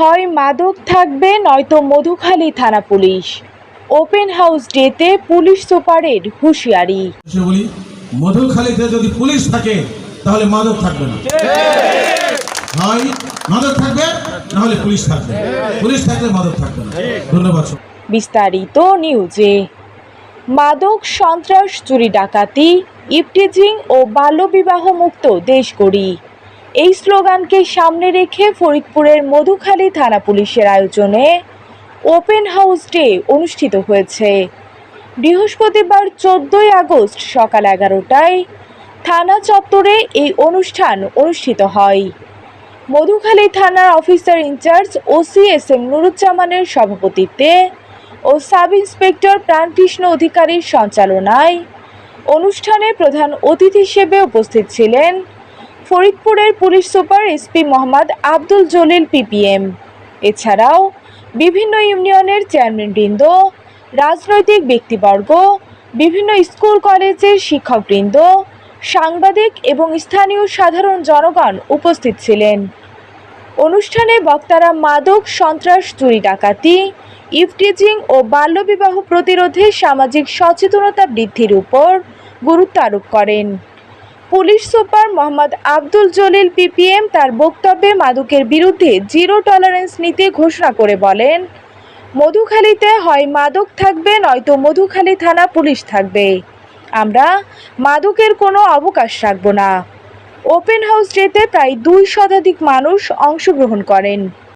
হয় মাদক থাকবে নয়তো মধুখালী থানা পুলিশ। ওপেন হাউস ডেতে পুলিশ সুপারের হুঁশিয়ারি। মধুখালীতে যদি পুলিশ থাকে তাহলে মাদক থাকবে না। হয় মাদক থাকবে না হলে পুলিশ থাকবে। পুলিশ থাকলে মাদক থাকবে না। ধন্যবাদ বিস্তারিত নিউজে। মাদক সন্ত্রাস চুরি ডাকাতি ইপটিজিং ও বাল্যবিবাহ মুক্ত দেশ গড়ি এই স্লোগানকে সামনে রেখে ফরিদপুরের মধুখালী থানা পুলিশের আয়োজনে ওপেন হাউস ডে অনুষ্ঠিত হয়েছে। বৃহস্পতিবার চোদ্দোই আগস্ট সকাল এগারোটায় থানা চত্বরে এই অনুষ্ঠান অনুষ্ঠিত হয়। মধুখালী থানার officer in charge OC S M নুরুজ্জামানের সভাপতিত্বে ও সাব ইন্সপেক্টর প্রাণকৃষ্ণ অধিকারীর সঞ্চালনায় অনুষ্ঠানে প্রধান অতিথি হিসেবে উপস্থিত ছিলেন ফরিদপুরের police super SP Mohammad Abdul Jalil PPM. এছাড়াও বিভিন্ন ইউনিয়নের চেয়ারম্যানবৃন্দ, রাজনৈতিক ব্যক্তিবর্গ, বিভিন্ন স্কুল কলেজের শিক্ষকবৃন্দ, সাংবাদিক এবং স্থানীয় সাধারণ জনগণ উপস্থিত ছিলেন। অনুষ্ঠানে বক্তারা মাদক, সন্ত্রাস, চুরি, ডাকাতি, ইফটিজিং ও বাল্যবিবাহ প্রতিরোধে সামাজিক সচেতনতা বৃদ্ধির উপর গুরুত্ব আরোপ করেন। Police super Mohammad Abdul Jalil PPM তার বক্তব্যে মাদকের বিরুদ্ধে জিরো টলারেন্স নীতি ঘোষণা করে বলেন, মধুখালীতে হয় মাদক থাকবে, নয়তো মধুখালী থানা পুলিশ থাকবে। আমরা মাদকের কোনো অবকাশ রাখব না। ওপেন হাউস ডেতে প্রায় দুই শতাধিক মানুষ অংশগ্রহণ করেন।